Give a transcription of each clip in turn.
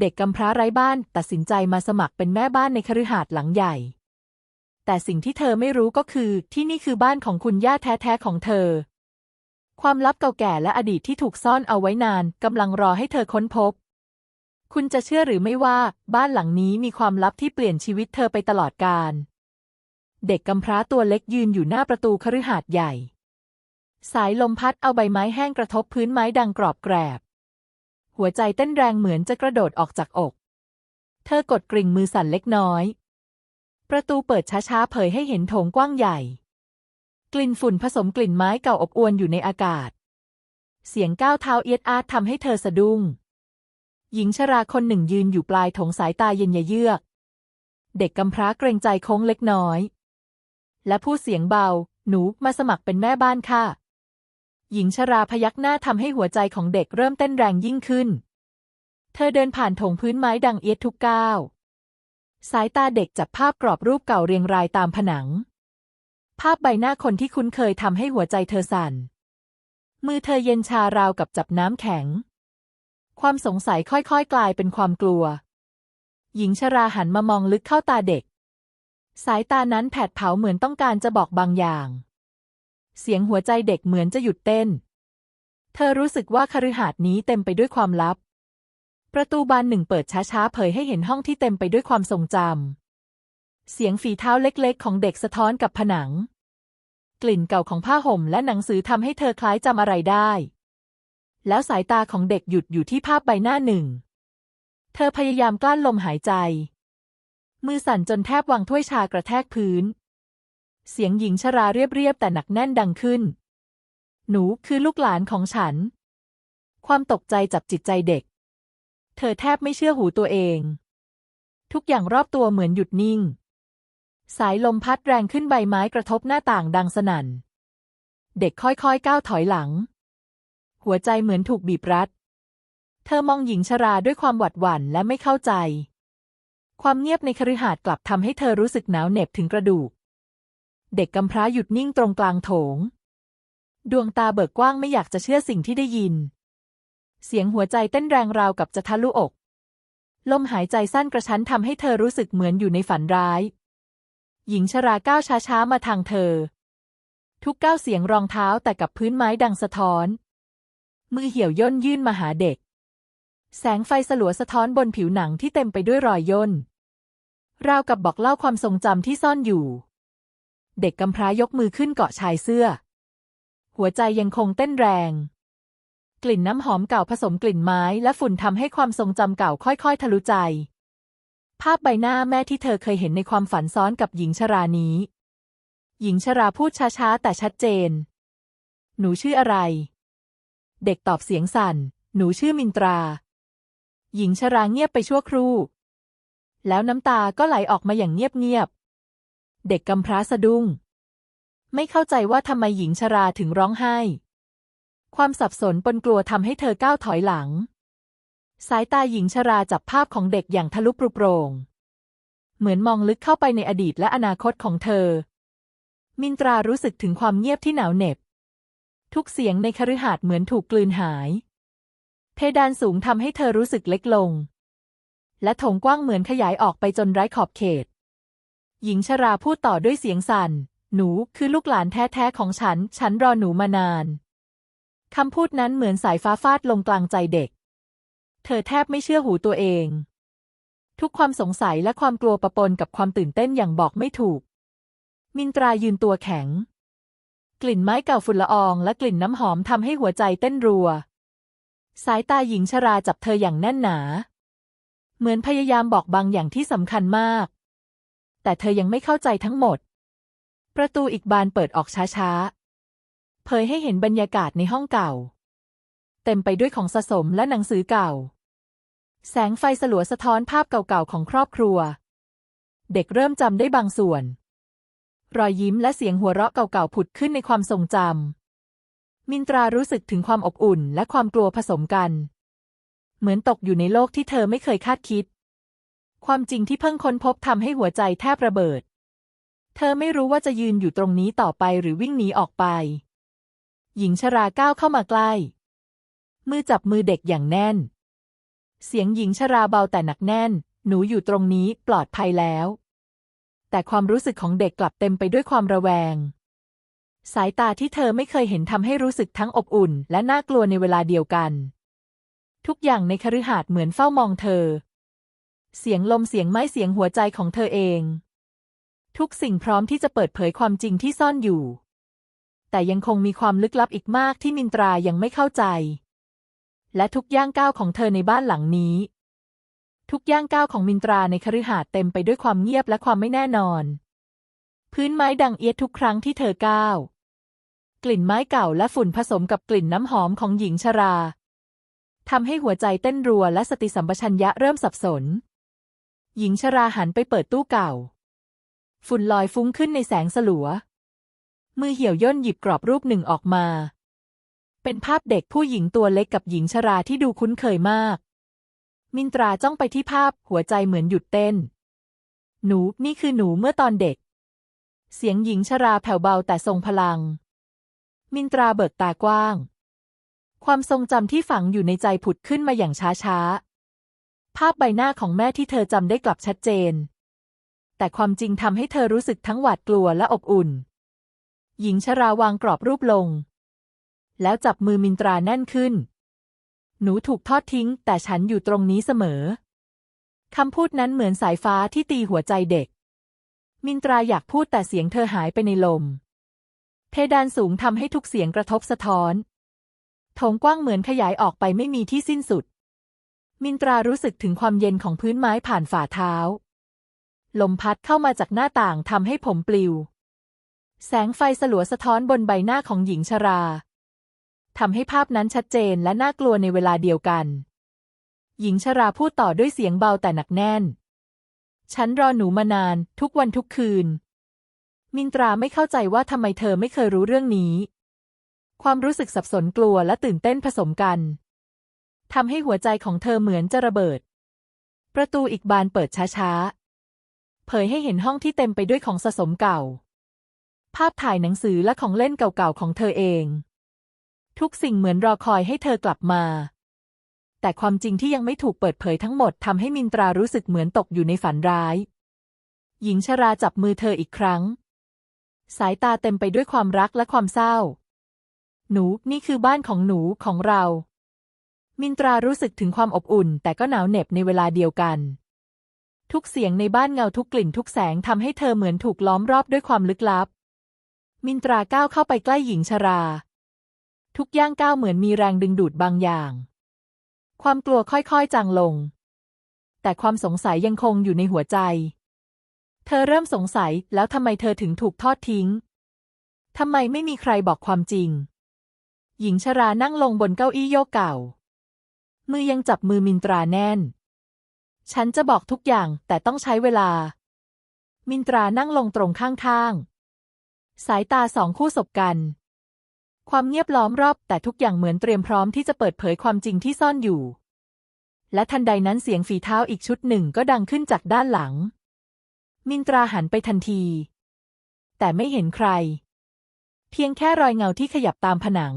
เด็กกำพร้าไร้บ้านตัดสินใจมาสมัครเป็นแม่บ้านในคฤหาสน์หลังใหญ่ แต่สิ่งที่เธอไม่รู้ก็คือที่นี่คือบ้านของคุณย่าแท้ๆของเธอ ความลับเก่าแก่และอดีตที่ถูกซ่อนเอาไว้นานกำลังรอให้เธอค้นพบ คุณจะเชื่อหรือไม่ว่าบ้านหลังนี้มีความลับที่เปลี่ยนชีวิตเธอไปตลอดกาล เด็กกำพร้าตัวเล็กยืนอยู่หน้าประตูคฤหาสน์ใหญ่ สายลมพัดเอาใบไม้แห้งกระทบพื้นไม้ดังกรอบแกรบ หัวใจเต้นแรงเหมือนจะกระโดดออกจากอก เธอกดกริ่งมือสั่นเล็กน้อย ประตูเปิดช้าๆเผยให้เห็นโถงกว้างใหญ่ กลิ่นฝุ่นผสมกลิ่นไม้เก่าอบอวนอยู่ในอากาศ เสียงก้าวเท้าเอียดอาดทำให้เธอสะดุ้ง หญิงชราคนหนึ่งยืนอยู่ปลายโถงสายตาเย็นยเยือก เด็กกำพร้าเกรงใจโค้งเล็กน้อย และพูดเสียงเบา หนูมาสมัครเป็นแม่บ้านค่ะ หญิงชราพยักหน้าทำให้หัวใจของเด็กเริ่มเต้นแรงยิ่งขึ้น เธอเดินผ่านโถงพื้นไม้ดังเอียดทุกก้าว สายตาเด็กจับภาพกรอบรูปเก่าเรียงรายตามผนัง ภาพใบหน้าคนที่คุ้นเคยทำให้หัวใจเธอสั่น มือเธอเย็นชาราวกับจับน้ำแข็ง ความสงสัยค่อยๆ กลายเป็นความกลัว หญิงชราหันมามองลึกเข้าตาเด็ก สายตานั้นแผดเผาเหมือนต้องการจะบอกบางอย่าง เสียงหัวใจเด็กเหมือนจะหยุดเต้น เธอรู้สึกว่าคฤหาสน์นี้เต็มไปด้วยความลับ ประตูบานหนึ่งเปิดช้าๆเผยให้เห็นห้องที่เต็มไปด้วยความทรงจำ เสียงฝีเท้าเล็กๆ ของเด็กสะท้อนกับผนัง กลิ่นเก่าของผ้าห่มและหนังสือทำให้เธอคล้ายจำอะไรได้ แล้วสายตาของเด็กหยุดอยู่ที่ภาพใบหน้าหนึ่ง เธอพยายามกลั้นลมหายใจ มือสั่นจนแทบวางถ้วยชากระแทกพื้น เสียงหญิงชราเรียบๆแต่หนักแน่นดังขึ้น หนูคือลูกหลานของฉัน ความตกใจจับจิตใจเด็ก เธอแทบไม่เชื่อหูตัวเอง ทุกอย่างรอบตัวเหมือนหยุดนิ่ง สายลมพัดแรงขึ้นใบไม้กระทบหน้าต่างดังสนั่น เด็กค่อยๆก้าวถอยหลัง หัวใจเหมือนถูกบีบรัด เธอมองหญิงชราด้วยความหวาดหวั่นและไม่เข้าใจ ความเงียบในคฤหาสน์กลับทำให้เธอรู้สึกหนาวเหน็บถึงกระดูก เด็กกำพร้าหยุดนิ่งตรงกลางโถง ดวงตาเบิกกว้างไม่อยากจะเชื่อสิ่งที่ได้ยิน เสียงหัวใจเต้นแรงราวกับจะทะลุอก ลมหายใจสั้นกระชั้นทำให้เธอรู้สึกเหมือนอยู่ในฝันร้าย หญิงชราก้าวช้าๆมาทางเธอ ทุกก้าวเสียงรองเท้าแต่กับพื้นไม้ดังสะท้อน มือเหี่ยวย่นยื่นมาหาเด็ก แสงไฟสลัวสะท้อนบนผิวหนังที่เต็มไปด้วยรอยย่นราวกับบอกเล่าความทรงจำที่ซ่อนอยู่ เด็กกำพร้ายกมือขึ้นเกาะชายเสื้อ หัวใจยังคงเต้นแรง กลิ่นน้ำหอมเก่าผสมกลิ่นไม้และฝุ่นทำให้ความทรงจำเก่าค่อยๆ ทะลุใจ ภาพใบหน้าแม่ที่เธอเคยเห็นในความฝันซ้อนกับหญิงชรานี้ หญิงชราพูดช้าๆ แต่ชัดเจน หนูชื่ออะไร เด็กตอบเสียงสั่น หนูชื่อมินตรา หญิงชราเงียบไปชั่วครู่ แล้วน้ำตาก็ไหลออกมาอย่างเงียบๆ เด็กกำพร้าสะดุ้ง ไม่เข้าใจว่าทำไมหญิงชราถึงร้องไห้ ความสับสนปนกลัวทำให้เธอก้าวถอยหลัง สายตาหญิงชราจับภาพของเด็กอย่างทะลุปรุโปร่งเหมือนมองลึกเข้าไปในอดีตและอนาคตของเธอ มินตรารู้สึกถึงความเงียบที่หนาวเหน็บ ทุกเสียงในคฤหาสน์เหมือนถูกกลืนหาย เพดานสูงทำให้เธอรู้สึกเล็กลง และถงกว้างเหมือนขยายออกไปจนไร้ขอบเขต หญิงชราพูดต่อด้วยเสียงสั่น หนูคือลูกหลานแท้ๆของฉัน ฉันรอหนูมานาน คำพูดนั้นเหมือนสายฟ้าฟาดลงกลางใจเด็ก เธอแทบไม่เชื่อหูตัวเอง ทุกความสงสัยและความกลัวปะปนกับความตื่นเต้นอย่างบอกไม่ถูก มินตรายืนตัวแข็ง กลิ่นไม้เก่าฝุ่นละอองและกลิ่นน้ำหอมทำให้หัวใจเต้นรัว สายตาหญิงชราจับเธออย่างแน่นหนา เหมือนพยายามบอกบางอย่างที่สำคัญมาก แต่เธอยังไม่เข้าใจทั้งหมด ประตูอีกบานเปิดออกช้าๆ เผยให้เห็นบรรยากาศในห้องเก่า เต็มไปด้วยของสะสมและหนังสือเก่า แสงไฟสลัวสะท้อนภาพเก่าๆของครอบครัว เด็กเริ่มจำได้บางส่วน รอยยิ้มและเสียงหัวเราะเก่าๆผุดขึ้นในความทรงจำ มินตรารู้สึกถึงความอบอุ่นและความกลัวผสมกัน เหมือนตกอยู่ในโลกที่เธอไม่เคยคาดคิด ความจริงที่เพิ่งค้นพบทำให้หัวใจแทบระเบิด เธอไม่รู้ว่าจะยืนอยู่ตรงนี้ต่อไปหรือวิ่งหนีออกไป หญิงชราก้าวเข้ามาใกล้ มือจับมือเด็กอย่างแน่น เสียงหญิงชราเบาแต่หนักแน่น หนูอยู่ตรงนี้ปลอดภัยแล้ว แต่ความรู้สึกของเด็กกลับเต็มไปด้วยความระแวง สายตาที่เธอไม่เคยเห็นทำให้รู้สึกทั้งอบอุ่น และน่ากลัวในเวลาเดียวกัน ทุกอย่างในคฤหาสน์เหมือนเฝ้ามองเธอ เสียงลมเสียงไม้เสียงหัวใจของเธอเอง ทุกสิ่งพร้อมที่จะเปิดเผยความจริงที่ซ่อนอยู่ แต่ยังคงมีความลึกลับอีกมากที่มินตรายังไม่เข้าใจ และทุกย่างก้าวของเธอในบ้านหลังนี้ ทุกย่างก้าวของมินตราในคฤหาสน์เต็มไปด้วยความเงียบและความไม่แน่นอน พื้นไม้ดังเอียดทุกครั้งที่เธอก้าวกลิ่นไม้เก่าและฝุ่นผสมกับกลิ่นน้ำหอมของหญิงชราทำให้หัวใจเต้นรัวและสติสัมปชัญญะเริ่มสับสน หญิงชราหันไปเปิดตู้เก่า ฝุ่นลอยฟุ้งขึ้นในแสงสลัว มือเหี่ยวย่นหยิบกรอบรูปหนึ่งออกมา เป็นภาพเด็กผู้หญิงตัวเล็กกับหญิงชราที่ดูคุ้นเคยมาก มินตราจ้องไปที่ภาพหัวใจเหมือนหยุดเต้น หนูนี่คือหนูเมื่อตอนเด็ก เสียงหญิงชราแผ่วเบาแต่ทรงพลัง มินตราเบิกตากว้าง ความทรงจำที่ฝังอยู่ในใจผุดขึ้นมาอย่างช้าๆ ภาพใบหน้าของแม่ที่เธอจำได้กลับชัดเจน แต่ความจริงทำให้เธอรู้สึกทั้งหวาดกลัวและอบอุ่น หญิงชราวางกรอบรูปลง แล้วจับมือมินตราแน่นขึ้น หนูถูกทอดทิ้ง แต่ฉันอยู่ตรงนี้เสมอ คำพูดนั้นเหมือนสายฟ้าที่ตีหัวใจเด็ก มินตราอยากพูดแต่เสียงเธอหายไปในลม เพดานสูงทำให้ทุกเสียงกระทบสะท้อนโถงกว้างเหมือนขยายออกไปไม่มีที่สิ้นสุด มินตรารู้สึกถึงความเย็นของพื้นไม้ผ่านฝ่าเท้า ลมพัดเข้ามาจากหน้าต่างทำให้ผมปลิว แสงไฟสลัวสะท้อนบนใบหน้าของหญิงชราทำให้ภาพนั้นชัดเจนและน่ากลัวในเวลาเดียวกัน หญิงชราพูดต่อด้วยเสียงเบาแต่หนักแน่น ฉันรอหนูมานาน ทุกวันทุกคืน มินตราไม่เข้าใจว่าทำไมเธอไม่เคยรู้เรื่องนี้ ความรู้สึกสับสนกลัวและตื่นเต้นผสมกัน ทำให้หัวใจของเธอเหมือนจะระเบิด ประตูอีกบานเปิดช้าๆ เผยให้เห็นห้องที่เต็มไปด้วยของสะสมเก่า ภาพถ่ายหนังสือและของเล่นเก่าๆของเธอเอง ทุกสิ่งเหมือนรอคอยให้เธอกลับมา แต่ความจริงที่ยังไม่ถูกเปิดเผยทั้งหมดทำให้มินตรารู้สึกเหมือนตกอยู่ในฝันร้าย หญิงชราจับมือเธออีกครั้ง สายตาเต็มไปด้วยความรักและความเศร้า หนูนี่คือบ้านของหนูของเรา มินตรารู้สึกถึงความอบอุ่น แต่ก็หนาวเหน็บในเวลาเดียวกัน ทุกเสียงในบ้านเงาทุกกลิ่นทุกแสงทำให้เธอเหมือนถูกล้อมรอบด้วยความลึกลับ มินตราก้าวเข้าไปใกล้หญิงชรา ทุกย่างก้าวเหมือนมีแรงดึงดูดบางอย่าง ความกลัวค่อยๆจางลง แต่ความสงสัยยังคงอยู่ในหัวใจ เธอเริ่มสงสัยแล้วทำไมเธอถึงถูกทอดทิ้งทำไมไม่มีใครบอกความจริง หญิงชรานั่งลงบนเก้าอี้โยกเก่า มือยังจับมือมินตราแน่น ฉันจะบอกทุกอย่างแต่ต้องใช้เวลา มินตรานั่งลงตรงข้างๆ สายตาสองคู่สบกัน ความเงียบล้อมรอบแต่ทุกอย่างเหมือนเตรียมพร้อมที่จะเปิดเผยความจริงที่ซ่อนอยู่ และทันใดนั้นเสียงฝีเท้าอีกชุดหนึ่งก็ดังขึ้นจากด้านหลัง มินตราหันไปทันที แต่ไม่เห็นใคร เพียงแค่รอยเงาที่ขยับตามผนัง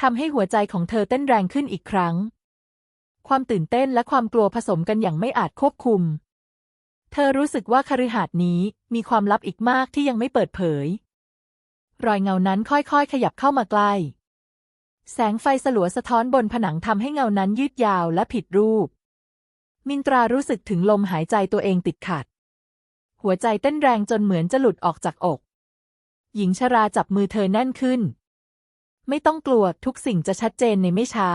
ทำให้หัวใจของเธอเต้นแรงขึ้นอีกครั้ง ความตื่นเต้นและความกลัวผสมกันอย่างไม่อาจควบคุม เธอรู้สึกว่าคฤหาสน์นี้มีความลับอีกมากที่ยังไม่เปิดเผย รอยเงานั้นค่อยๆ ขยับเข้ามาใกล้ แสงไฟสลัวสะท้อนบนผนังทำให้เงานั้นยืดยาวและผิดรูป มินตรารู้สึกถึงลมหายใจตัวเองติดขัด หัวใจเต้นแรงจนเหมือนจะหลุดออกจากอก หญิงชราจับมือเธอแน่นขึ้น ไม่ต้องกลัวทุกสิ่งจะชัดเจนในไม่ช้า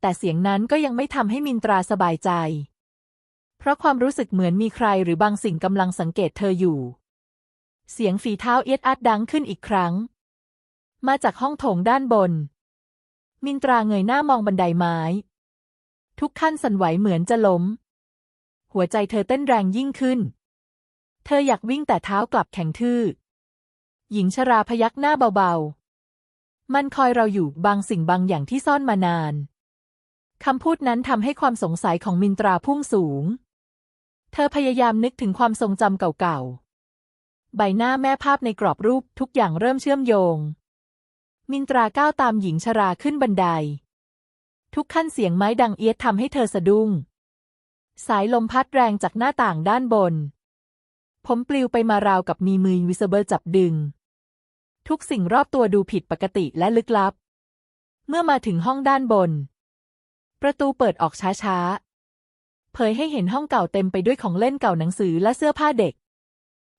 แต่เสียงนั้นก็ยังไม่ทำให้มินตราสบายใจ เพราะความรู้สึกเหมือนมีใครหรือบางสิ่งกำลังสังเกตเธออยู่ เสียงฝีเท้าเอียดอัดดังขึ้นอีกครั้ง มาจากห้องโถงด้านบน มินตราเงยหน้ามองบันไดไม้ ทุกขั้นสั่นไหวเหมือนจะล้ม หัวใจเธอเต้นแรงยิ่งขึ้น เธออยากวิ่งแต่เท้ากลับแข็งทื่อหญิงชราพยักหน้าเบาๆ มันคอยเราอยู่บางสิ่งบางอย่างที่ซ่อนมานานคำพูดนั้นทำให้ความสงสัยของมินตราพุ่งสูง เธอพยายามนึกถึงความทรงจำเก่าๆ ใบหน้าแม่ภาพในกรอบรูปทุกอย่างเริ่มเชื่อมโยง มินตราก้าวตามหญิงชราขึ้นบันได ทุกขั้นเสียงไม้ดังเอียดทำให้เธอสะดุ้ง สายลมพัดแรงจากหน้าต่างด้านบน ผมปลิวไปมาราวกับมีมือวิสเบอร์จับดึง ทุกสิ่งรอบตัวดูผิดปกติและลึกลับ เมื่อมาถึงห้องด้านบน ประตูเปิดออกช้าๆ เผยให้เห็นห้องเก่าเต็มไปด้วยของเล่นเก่าหนังสือและเสื้อผ้าเด็ก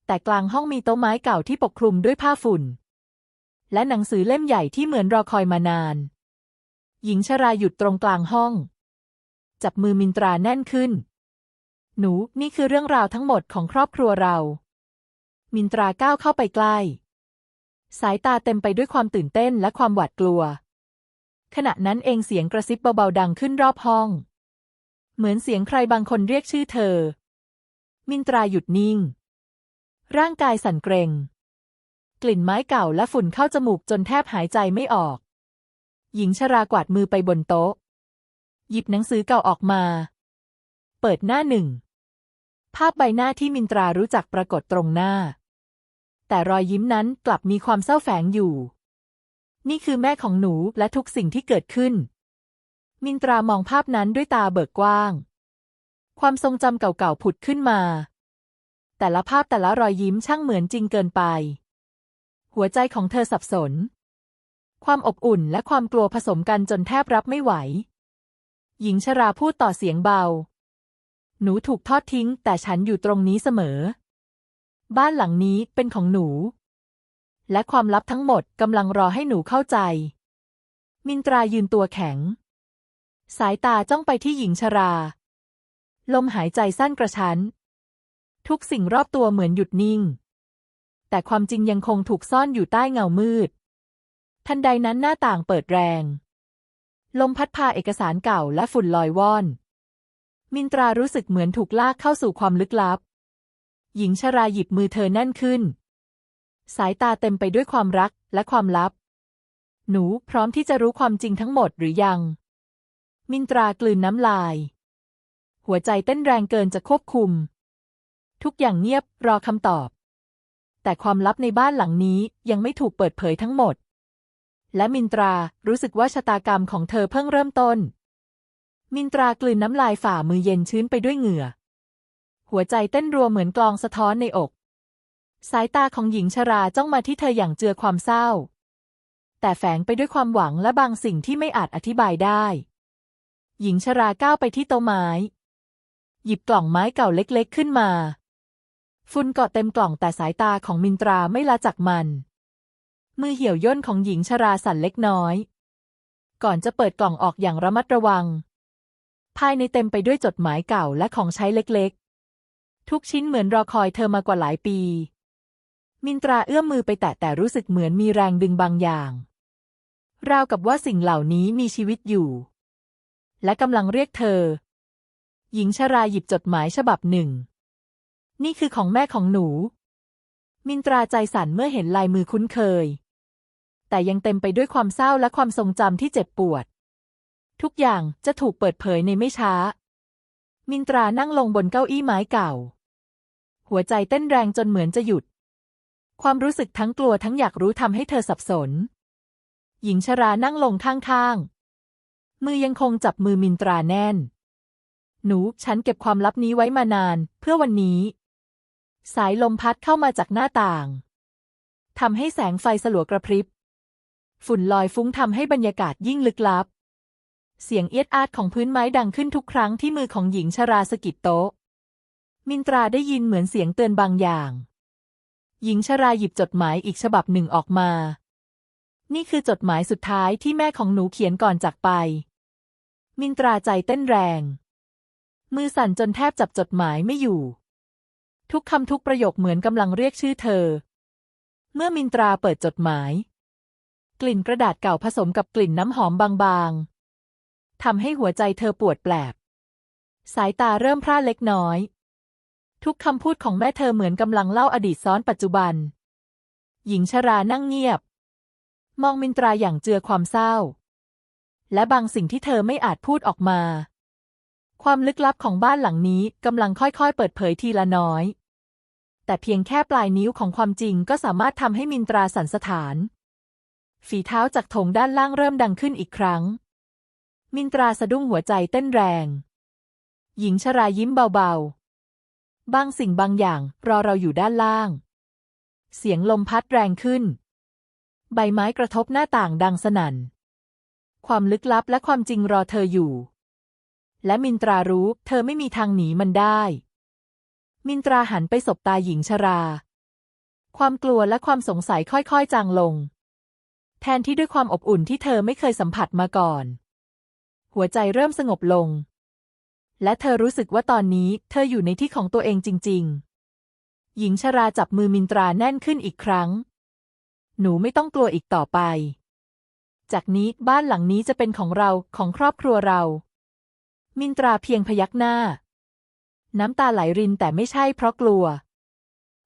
แต่กลางห้องมีโต๊ะไม้เก่าที่ปกคลุมด้วยผ้าฝุ่น และหนังสือเล่มใหญ่ที่เหมือนรอคอยมานาน หญิงชราหยุดตรงกลางห้อง จับมือมินตราแน่นขึ้น หนูนี่คือเรื่องราวทั้งหมดของครอบครัวเรา มินตราก้าวเข้าไปใกล้ สายตาเต็มไปด้วยความตื่นเต้นและความหวาดกลัว ขณะนั้นเองเสียงกระซิบเบาๆดังขึ้นรอบห้อง เหมือนเสียงใครบางคนเรียกชื่อเธอ มินตราหยุดนิ่ง ร่างกายสั่นเกรงกลิ่นไม้เก่าและฝุ่นเข้าจมูกจนแทบหายใจไม่ออก หญิงชรากวาดมือไปบนโต๊ะ หยิบหนังสือเก่าออกมา เปิดหน้าหนึ่ง ภาพใบหน้าที่มินตรารู้จักปรากฏตรงหน้า แต่รอยยิ้มนั้นกลับมีความเศร้าแฝงอยู่ นี่คือแม่ของหนูและทุกสิ่งที่เกิดขึ้น มินตรามองภาพนั้นด้วยตาเบิกกว้าง ความทรงจำเก่าๆผุดขึ้นมา แต่ละภาพแต่ละรอยยิ้มช่างเหมือนจริงเกินไป หัวใจของเธอสับสน ความอบอุ่นและความกลัวผสมกันจนแทบรับไม่ไหว หญิงชราพูดต่อเสียงเบา หนูถูกทอดทิ้ง แต่ฉันอยู่ตรงนี้เสมอ บ้านหลังนี้เป็นของหนู และความลับทั้งหมดกำลังรอให้หนูเข้าใจ มินตรายืนตัวแข็ง สายตาจ้องไปที่หญิงชรา ลมหายใจสั้นกระชั้น ทุกสิ่งรอบตัวเหมือนหยุดนิ่ง แต่ความจริงยังคงถูกซ่อนอยู่ใต้เงามืด ทันใดนั้นหน้าต่างเปิดแรง ลมพัดพาเอกสารเก่าและฝุ่นลอยว่อน มินตรารู้สึกเหมือนถูกลากเข้าสู่ความลึกลับ หญิงชราหยิบมือเธอแน่นขึ้น สายตาเต็มไปด้วยความรักและความลับ หนูพร้อมที่จะรู้ความจริงทั้งหมดหรือยัง มินตรากลืนน้ำลาย หัวใจเต้นแรงเกินจะควบคุม ทุกอย่างเงียบรอคำตอบ แต่ความลับในบ้านหลังนี้ยังไม่ถูกเปิดเผยทั้งหมด และมินตรารู้สึกว่าชะตากรรมของเธอเพิ่งเริ่มต้น มินตรากลืนน้ำลายฝ่ามือเย็นชื้นไปด้วยเหงื่อ หัวใจเต้นรัวเหมือนกลองสะท้อนในอก สายตาของหญิงชราจ้องมาที่เธออย่างเจือความเศร้า แต่แฝงไปด้วยความหวังและบางสิ่งที่ไม่อาจอธิบายได้ หญิงชราก้าวไปที่โต๊ะไม้ หยิบกล่องไม้เก่าเล็กๆขึ้นมา ฝุ่นเกาะเต็มกล่องแต่สายตาของมินตราไม่ละจากมัน มือเหี่ยวย่นของหญิงชราสั่นเล็กน้อย ก่อนจะเปิดกล่องออกอย่างระมัดระวังภายในเต็มไปด้วยจดหมายเก่าและของใช้เล็กๆ ทุกชิ้นเหมือนรอคอยเธอมากว่าหลายปี มินตราเอื้อมมือไปแตะแต่รู้สึกเหมือนมีแรงดึงบางอย่าง ราวกับว่าสิ่งเหล่านี้มีชีวิตอยู่ และกำลังเรียกเธอ หญิงชราหยิบจดหมายฉบับหนึ่ง นี่คือของแม่ของหนู มินตราใจสั่นเมื่อเห็นลายมือคุ้นเคย แต่ยังเต็มไปด้วยความเศร้าและความทรงจำที่เจ็บปวด ทุกอย่างจะถูกเปิดเผยในไม่ช้า มินตรานั่งลงบนเก้าอี้ไม้เก่า หัวใจเต้นแรงจนเหมือนจะหยุด ความรู้สึกทั้งกลัวทั้งอยากรู้ทำให้เธอสับสน หญิงชรานั่งลงข้างๆ มือยังคงจับมือมินตราแน่น หนู ฉันเก็บความลับนี้ไว้มานาน เพื่อวันนี้ สายลมพัดเข้ามาจากหน้าต่างทำให้แสงไฟสลัวกระพริบ ฝุ่นลอยฟุ้งทำให้บรรยากาศยิ่งลึกลับ เสียงเอียดอาดของพื้นไม้ดังขึ้นทุกครั้งที่มือของหญิงชราสกิดโต๊ะ มินตราได้ยินเหมือนเสียงเตือนบางอย่าง หญิงชราหยิบจดหมายอีกฉบับหนึ่งออกมา นี่คือจดหมายสุดท้ายที่แม่ของหนูเขียนก่อนจากไป มินตราใจเต้นแรง มือสั่นจนแทบจับจดหมายไม่อยู่ ทุกคำทุกประโยคเหมือนกำลังเรียกชื่อเธอ เมื่อมินตราเปิดจดหมาย กลิ่นกระดาษเก่าผสมกับกลิ่นน้ำหอมบางๆ ทำให้หัวใจเธอปวดแปลบ สายตาเริ่มพร่าเล็กน้อย ทุกคำพูดของแม่เธอเหมือนกำลังเล่าอดีตซ้อนปัจจุบัน หญิงชรานั่งเงียบ มองมินตราอย่างเจือความเศร้า และบางสิ่งที่เธอไม่อาจพูดออกมา ความลึกลับของบ้านหลังนี้กำลังค่อยๆ เปิดเผยทีละน้อย แต่เพียงแค่ปลายนิ้วของความจริงก็สามารถทำให้มินตราสันสะท้าน ฝีเท้าจากโถงด้านล่างเริ่มดังขึ้นอีกครั้ง มินตราสะดุ้งหัวใจเต้นแรง หญิงชรายิ้มเบาๆ บางสิ่งบางอย่างรอเราอยู่ด้านล่าง เสียงลมพัดแรงขึ้น ใบไม้กระทบหน้าต่างดังสนั่น ความลึกลับและความจริงรอเธออยู่ และมินตรารู้เธอไม่มีทางหนีมันได้ มินตราหันไปสบตาหญิงชรา ความกลัวและความสงสัยค่อยๆจางลง แทนที่ด้วยความอบอุ่นที่เธอไม่เคยสัมผัสมาก่อน หัวใจเริ่มสงบลง และเธอรู้สึกว่าตอนนี้เธออยู่ในที่ของตัวเองจริง ๆ หญิงชราจับมือมินตราแน่นขึ้นอีกครั้ง หนูไม่ต้องกลัวอีกต่อไป จากนี้บ้านหลังนี้จะเป็นของเราของครอบครัวเรา มินตราเพียงพยักหน้า น้ำตาไหลรินแต่ไม่ใช่เพราะกลัว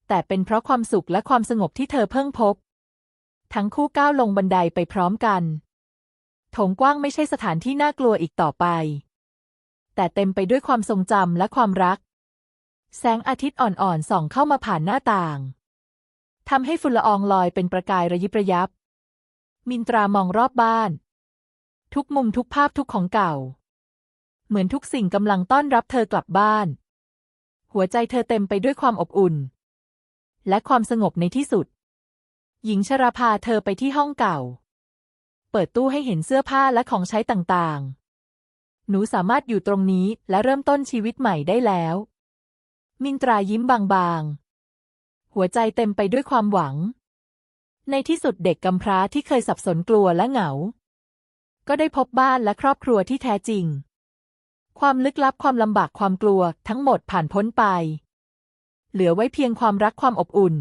แต่เป็นเพราะความสุขและความสงบที่เธอเพิ่งพบ ทั้งคู่ก้าวลงบันไดไปพร้อมกัน โถงกว้างไม่ใช่สถานที่น่ากลัวอีกต่อไป แต่เต็มไปด้วยความทรงจำและความรัก แสงอาทิตย์อ่อนๆส่องเข้ามาผ่านหน้าต่างทำให้ฝุ่นละอองลอยเป็นประกายระยิบระยับ มินตรามองรอบบ้าน ทุกมุมทุกภาพทุกของเก่า เหมือนทุกสิ่งกำลังต้อนรับเธอกลับบ้าน หัวใจเธอเต็มไปด้วยความอบอุ่น และความสงบในที่สุด หญิงชราพาเธอไปที่ห้องเก่า ปิดตู้ให้เห็นเสื้อผ้าและของใช้ต่างๆ หนูสามารถอยู่ตรงนี้และเริ่มต้นชีวิตใหม่ได้แล้ว มินตรายิ้มบางๆ หัวใจเต็มไปด้วยความหวัง ในที่สุดเด็กกำพร้าที่เคยสับสนกลัวและเหงา ก็ได้พบบ้านและครอบครัวที่แท้จริง ความลึกลับความลำบากความกลัวทั้งหมดผ่านพ้นไป เหลือไว้เพียงความรักความอบอุ่น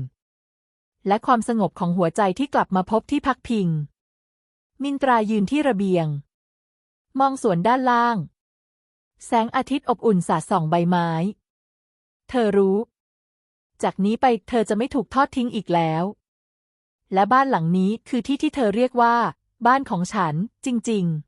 และความสงบของหัวใจที่กลับมาพบที่พักพิง มินตรายืนที่ระเบียง มองสวนด้านล่าง แสงอาทิตย์อบอุ่นสาดส่องใบไม้ เธอรู้ จากนี้ไปเธอจะไม่ถูกทอดทิ้งอีกแล้ว และบ้านหลังนี้คือที่ที่เธอเรียกว่า บ้านของฉัน จริง ๆ